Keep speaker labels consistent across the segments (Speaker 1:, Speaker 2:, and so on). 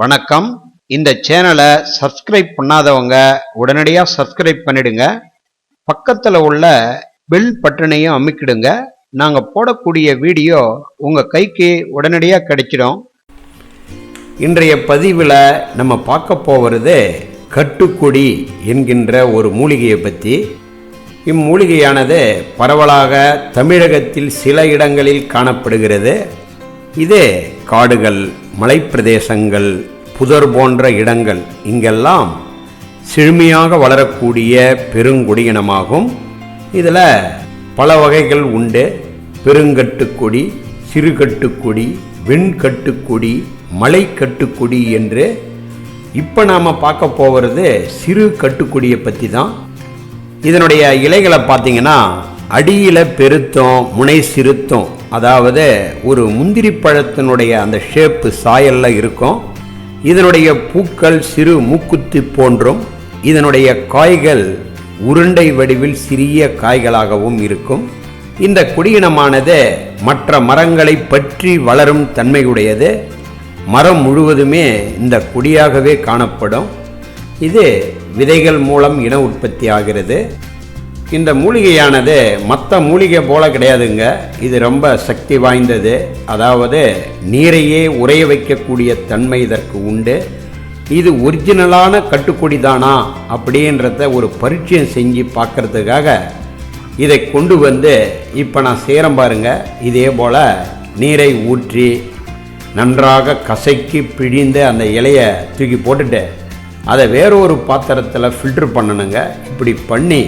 Speaker 1: வணக்கம். இந்த சேனலை சப்ஸ்கிரைப் பண்ணாதவங்க உடனடியாக சப்ஸ்கிரைப் பண்ணிடுங்க. பக்கத்தில் உள்ள பெல் பட்டனையும் அமைக்கிடுங்க. நாங்கள் போடக்கூடிய வீடியோ உங்கள் கைக்கு உடனடியாக கிடைச்சிடும். இன்றைய பதிவில் நம்ம பார்க்க போகிறது கட்டுக்கொடி என்கின்ற ஒரு மூலிகையை பற்றி இம்மூலிகையானது பரவலாக தமிழகத்தில் சில இடங்களில் காணப்படுகிறது. இது காடுகள் மலைப்பிரதேசங்கள் புதர் போன்ற இடங்கள் இங்கெல்லாம் செழுமையாக வளரக்கூடிய பெருங்கொடியினமாகும். இதில் பல வகைகள் உண்டு. பெருங்கட்டுக்கொடி சிறுகட்டுக்கொடி வெண்கட்டுக்கொடி மலைக்கட்டுக்கொடி என்று இப்போ நாம் பார்க்க போகிறது சிறு கட்டுக்கொடியை பற்றி தான் இதனுடைய இலைகளை பார்த்தீங்கன்னா அடியில் பெருத்தம் முனை சிறுத்தம். அதாவது ஒரு முந்திரி பழத்தினுடைய அந்த ஷேப்பு சாயல்ல இருக்கும். இதனுடைய பூக்கள் சிறு மூக்குத்தி போன்றும் இதனுடைய காய்கள் உருண்டை வடிவில் சிறிய காய்களாகவும் இருக்கும். இந்த குடியினமானது மற்ற மரங்களை பற்றி வளரும் தன்மையுடையது. மரம் முழுவதுமே இந்த கொடியாகவே காணப்படும். இது விதைகள் மூலம் இன உற்பத்தி ஆகிறது. இந்த மூலிகையானது மற்ற மூலிகை போல கிடையாதுங்க. இது ரொம்ப சக்தி வாய்ந்தது. அதாவது நீரையே உறைய வைக்கக்கூடிய தன்மை இதற்கு உண்டு. இது ஒரிஜினலான கட்டுக்கொடி தானா அப்படின்றத ஒரு பரிச்சயம் செஞ்சு பார்க்கறதுக்காக இதை கொண்டு வந்து இப்போ நான் செய்கிறேன் பாருங்க. இதே போல் நீரை ஊற்றி நன்றாக கசக்கி பிழிந்து அந்த இலையை தூக்கி போட்டுட்டு அதை வேறொரு பாத்திரத்தில் ஃபில்ட்ரு பண்ணணுங்க. இப்படி பண்ணி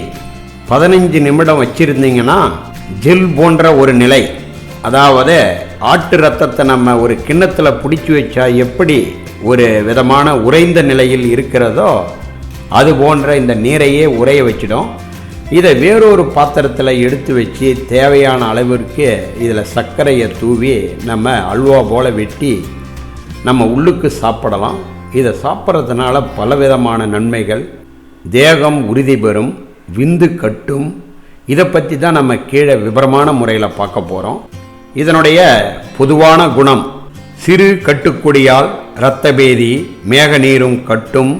Speaker 1: பதினஞ்சு நிமிடம் வச்சுருந்தீங்கன்னா ஜெல் போன்ற ஒரு நிலை. அதாவது ஆட்டு ரத்தத்தை நம்ம ஒரு கிண்ணத்தில் பிடிச்சி வச்சா எப்படி ஒரு விதமான உறைந்த நிலையில் இருக்கிறதோ அது போன்ற இந்த நீரையே உறைய வச்சிடும். இதை வேறொரு பாத்திரத்தில் எடுத்து வச்சு தேவையான அளவிற்கு இதில் சர்க்கரையை தூவி நம்ம அல்வா போல் வெட்டி நம்ம உள்ளுக்கு சாப்பிடலாம். இதை சாப்பிட்றதுனால பலவிதமான நன்மைகள். தேகம் உறுதி பெறும். விந்து கட்டும். இதை பற்றி தான் நம்ம கீழே விபரமான முறையில் பார்க்க போகிறோம் இதனுடைய பொதுவான குணம் சிறு கட்டுக்குடியால் இரத்தபேதி மேக நீரும் கட்டும்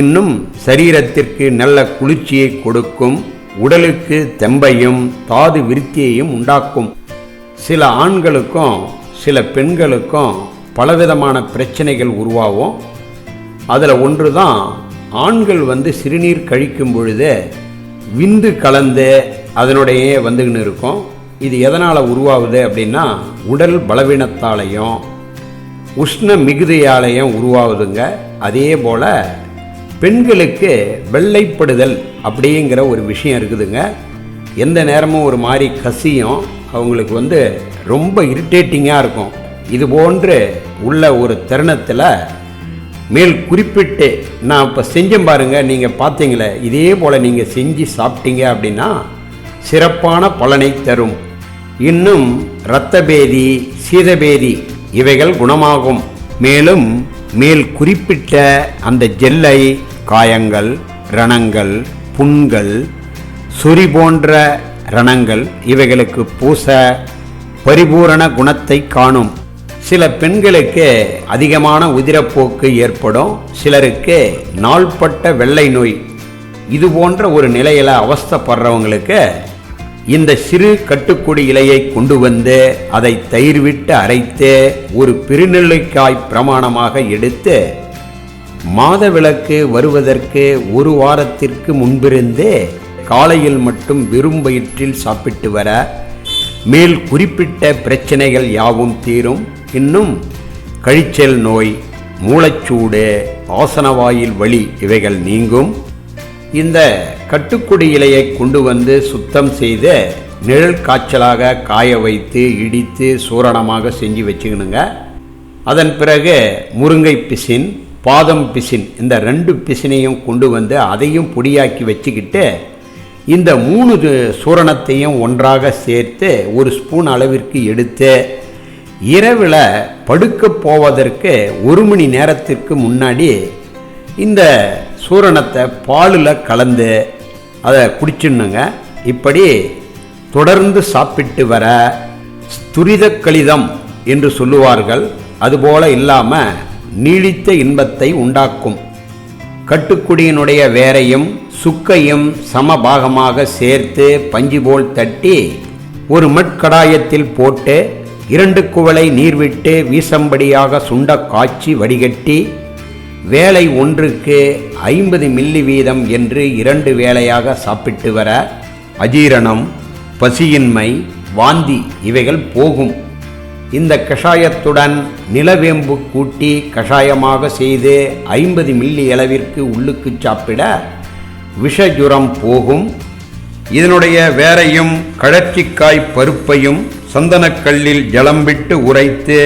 Speaker 1: இன்னும் சரீரத்திற்கு நல்ல குளிர்ச்சியை கொடுக்கும் உடலுக்கு தெம்பையும் தாது விருத்தியையும் உண்டாக்கும். சில ஆண்களுக்கும் சில பெண்களுக்கும் பலவிதமான பிரச்சனைகள் உருவாகும். அதில் ஒன்று தான் ஆண்கள் வந்து சிறுநீர் கழிக்கும் பொழுது விந்து கலந்து அதனுடைய வந்துக்கின்னு இருக்கும். இது எதனால் உருவாகுது அப்படின்னா உடல் பலவீனத்தாலையும் உஷ்ண மிகுதியாலையும் உருவாகுதுங்க. அதே போல் பெண்களுக்கு வெள்ளைப்படுதல் அப்படிங்கிற ஒரு விஷயம் இருக்குதுங்க. எந்த நேரமும் ஒரு மாதிரி கசியும் அவங்களுக்கு வந்து ரொம்ப இரிட்டேட்டிங்காக இருக்கும். இது போன்று உள்ள ஒரு தருணத்தில் மேல் குறிப்பிட்டு நான் இப்போ செஞ்சேன் பாருங்கள் நீங்கள் பார்த்தீங்களே இதே போல் நீங்கள் செஞ்சு சாப்பிட்டீங்க அப்படின்னா சிறப்பான பலனை தரும். இன்னும் இரத்தபேதி சீதபேதி இவைகள் குணமாகும். மேலும் மேல் குறிப்பிட்ட அந்த ஜெல்லை காயங்கள் ரணங்கள் புண்கள் சொறி போன்ற ரணங்கள் இவைகளுக்கு பூச பரிபூரண குணத்தை காணும். சில பெண்களுக்கு அதிகமான உதிரப்போக்கு ஏற்படும் சிலருக்கு நாள்பட்ட வெள்ளை நோய். இது போன்ற ஒரு நிலையில் அவஸ்தைப்படுறவங்களுக்கு இந்த சிறு கட்டுக்குடி இலையை கொண்டு வந்து அதை தயிர் விட்டு அரைத்து ஒரு பெருநெல்லிக்காய் பிரமாணமாக எடுத்து மாதவிளக்கு வருவதற்கு ஒரு வாரத்திற்கு முன்பிருந்தே காலையில் மட்டும் வெறும் வயிற்றில் சாப்பிட்டு வர மேல் குறிப்பிட்ட பிரச்சனைகள் யாவும் தீரும். இன்னும் கழிச்சல் நோய் மூளைச்சூடு ஆசனவாயில் வலி இவைகள் நீங்கும். இந்த கட்டுக்குடி இலையை கொண்டு வந்து சுத்தம் செய்து நிழல் காய்ச்சலாக காய வைத்து இடித்து சூரணமாக செஞ்சு வச்சுக்கணுங்க. அதன் பிறகு முருங்கை பிசின் பாதம் பிசின் இந்த ரெண்டு பிசினையும் கொண்டு வந்து அதையும் பொடியாக்கி வச்சுக்கிட்டு இந்த மூணு சூரணத்தையும் ஒன்றாக சேர்த்து ஒரு ஸ்பூன் அளவிற்கு எடுத்து இரவில் படுக்க போவதற்கு ஒரு மணி நேரத்திற்கு முன்னாடி இந்த சூரணத்தை பாலில் கலந்து அதை குடிச்சிடணுங்க. இப்படி தொடர்ந்து சாப்பிட்டு வர துரித கழிதம் என்று சொல்லுவார்கள். அதுபோல இல்லாமல் நீடித்த இன்பத்தை உண்டாக்கும். கட்டுக்குடியினுடைய வேரையும் சுக்கையும் சமபாகமாக சேர்த்து பஞ்சு போல் தட்டி ஒரு மட்கடாயத்தில் போட்டு இரண்டு குவளை நீர் விட்டு வீசம்படியாக சுண்ட காய்ச்சி வடிகட்டி வேலை ஒன்றுக்கு ஐம்பது மில்லி வீதம் என்று இரண்டு வேளையாக சாப்பிட்டு வர அஜீரணம் பசியின்மை வாந்தி இவைகள் போகும். இந்த கஷாயத்துடன் நிலவேம்பு கூட்டி கஷாயமாக செய்து ஐம்பது மில்லி அளவிற்கு உள்ளுக்கு சாப்பிட விஷஜுரம் போகும். இதனுடைய வேரையும் கழற்சிக்காய் பருப்பையும் சந்தனக்கல்லில் ஜலம்பிட்டு உரைத்து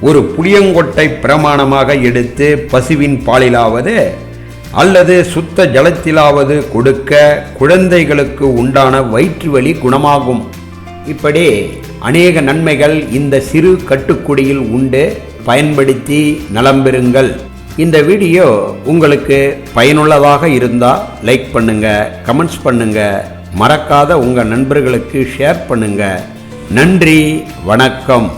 Speaker 1: ஒரு புளியங்கொட்டை பிரமாணமாக எடுத்து பசுவின் பாலிலாவது அல்லது சுத்த ஜலத்திலாவது கொடுக்க குழந்தைகளுக்கு உண்டான வயிற்று வலி குணமாகும். இப்படி அநேக நன்மைகள் இந்த சிறு கட்டுக்குடியில் உண்டு. பயன்படுத்தி நலம் பெறுங்கள். இந்த வீடியோ உங்களுக்கு பயனுள்ளதாக இருந்தால் லைக் பண்ணுங்க கமெண்ட்ஸ் பண்ணுங்க மறக்காத உங்கள் நண்பர்களுக்கு ஷேர் பண்ணுங்க. நன்றி வணக்கம்.